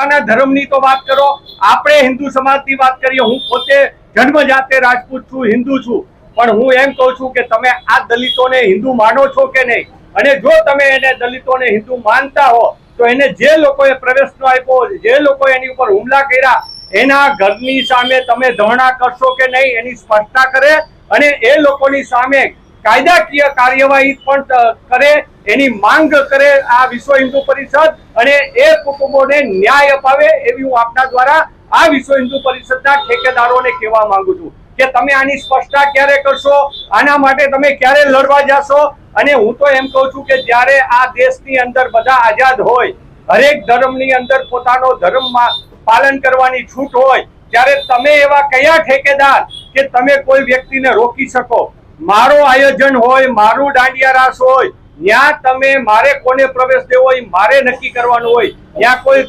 પોતાના ધર્મની તો વાત કરો. આપણે હિન્દુ સમાજની વાત કરીએ, હું પોતે જન્મ રાજપૂત છું, હિન્દુ છું. પણ હું એમ કહું છું કે તમે આ દલિતોને હિન્દુ માનો છો કે નહીં? અને જો તમે એને દલિતોને હિન્દુ માનતા હો, તો એને જે લોકોએ પ્રવેશ ન આપ્યો, જે લોકોએ એની ઉપર હુમલા કર્યા, એના ઘરની સામે તમે ધરણા કરશો કે નહીં, એની સ્પષ્ટતા કરે અને એ લોકોની સામે કાયદાકીય કાર્યવાહી પણ કરે, એની માંગ કરે આ વિશ્વ હિન્દુ પરિષદ અને એ કુટુંબોને ન્યાય અપાવે એવી હું આપના દ્વારા આ વિશ્વ હિન્દુ પરિષદના ઠેકેદારોને કહેવા માંગુ છું કે તમે આની સ્પષ્ટતા ક્યારે કરશો, આના માટે તમે ક્યારે લડવા જાશો? અને હું તો એમ કહું છું કે જ્યારે આ દેશની અંદર બધા આઝાદ હોય, હરેક ધર્મની અંદર પોતાનો ધર્મમાં પાલન કરવાની છૂટ હોય, ત્યારે તમે એવા કયા ઠેકેદાર કે તમે કોઈ વ્યક્તિને રોકી શકો? મારો આયોજન હોય, મારું દાંડિયા રાસ હોય, ત્યાં તમે મારે કોને પ્રવેશ દેવો હોય, મારે નક્કી કરવાનું હોય. ત્યાં કોઈ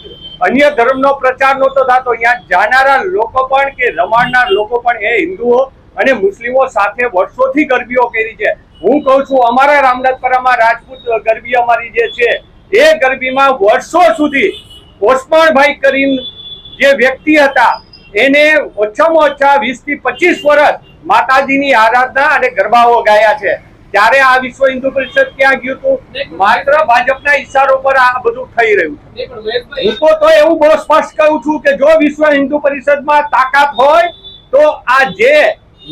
અન્ય ધર્મનો પ્રચાર નહોતો થતો. ત્યાં જાનારા લોકો પણ કે રમાડનાર લોકો પણ એ હિન્દુઓ અને મુસ્લિમો સાથે વર્ષોથી ગરબીઓ કરી છે. હું કહું છું, અમારા રામનાથપરામાં રાજપૂત ગરબી અમારી જે છે, એ ગરબીમાં વર્ષો સુધી ઓસમાણભાઈ કરીને જે વ્યક્તિ હતા, એને ઓછામાં ઓછા વીસથી પચીસ વર્ષ માતાજીની આરાધના અને ગરબાઓ ગાયા છે. ત્યારે આ વિશ્વ હિન્દુ પરિષદ ક્યાં ગયું હતું? માત્ર ભાજપના ઈશારો પર આ બધું થઈ રહ્યું છે. હું તો તો એવું બહુ સ્પષ્ટ કહું છું કે જો વિશ્વ હિન્દુ પરિષદમાં તાકાત હોય તો આ જે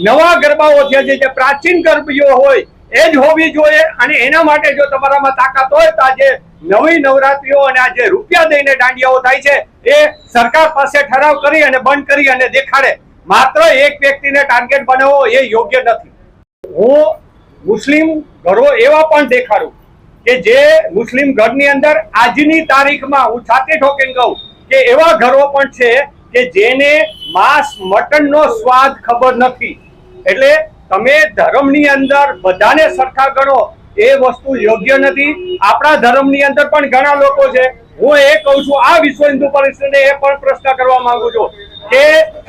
નવા ગરબાઓ છે જે પ્રાચીન ગરબીઓ હોય એ જ હોવી જોઈએ અને એના માટે જો તમારામાં તાકાત હોય તો આજે નવી નવરાત્રીઓ અને આજે રૂપિયા દઈને દાંડિયાઓ થાય છે એ સરકાર પાસે ઠરાવ કરી અને બંધ કરી અને દેખાડે. માત્ર એક વ્યક્તિને ટાર્ગેટ બનાવવો એ યોગ્ય નથી. હું મુસ્લિમ ઘરો એવા પણ દેખાડું કે જે મુસ્લિમ ઘરની અંદર આજની તારીખમાં હું છાતી ઠોકીને કહું કે એવા ઘરો પણ છે કે જેને માંસ મટનનો સ્વાદ ખબર નથી. એટલે તમે ધર્મની અંદર બધાને સરખા ગણો એ વસ્તુ યોગ્ય નથી. આપણા ધર્મની અંદર પણ ઘણા લોકો છે હું એ કહું છું, આ વિશ્વ હિન્દુ પરિષદને એ પણ પ્રશ્ન કરવા માંગુ છું કે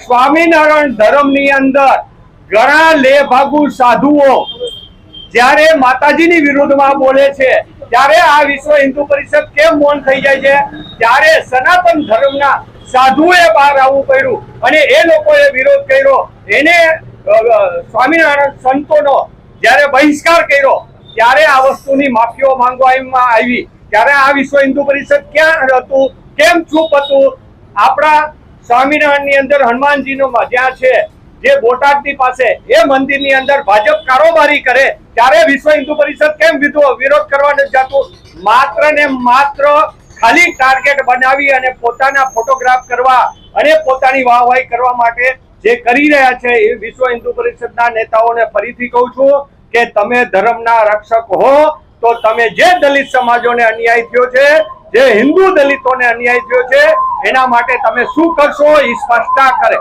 સ્વામિનારાયણ ધર્મની અંદર ઘણા લેભાગુ સાધુઓ જ્યારે માતાજીની વિરુદ્ધમાં બોલે છે, ત્યારે આ વિશ્વ હિન્દુ પરિષદ કેમ મૌન થઈ જાય છે? ત્યારે સનાતન ધર્મના સાધુએ બહાર આવવું પડ્યું અને એ લોકોએ વિરોધ કર્યો. એને સ્વામિનારાયણ સંતોનો જ્યારે બહિષ્કાર કર્યો, ત્યારે આ વસ્તુની માફીઓ માંગવામાં આવી. ત્યારે આ વિશ્વ હિન્દુ પરિષદ ક્યાં હતું? કેમ ચૂપ હતું? આપણા સ્વામિનારાયણની અંદર હનુમાનજીનો જ્યાં છે, જે બોટાદની પાસે, એ મંદિરની અંદર ભાજપ કારોબારી કરે, ત્યારે વિશ્વ હિન્દુ પરિષદ કેમ વિરોધ કરવા નથી જતું? માત્ર ને માત્ર ખાલી ટાર્ગેટ બનાવી અને પોતાના ફોટોગ્રાફ કરવા અને પોતાની વાહવાહી કરવા માટે જે કરી રહ્યા છે એ વિશ્વ હિન્દુ પરિષદના નેતાઓને ફરીથી કહું છું કે તમે ધર્મના રક્ષક હો તો તમે જે દલિત સમાજોને અન્યાય થયો છે, જે હિન્દુ દલિતોને અન્યાય થયો છે, એના માટે તમે શું કરશો? એ સ્પષ્ટતા કરે.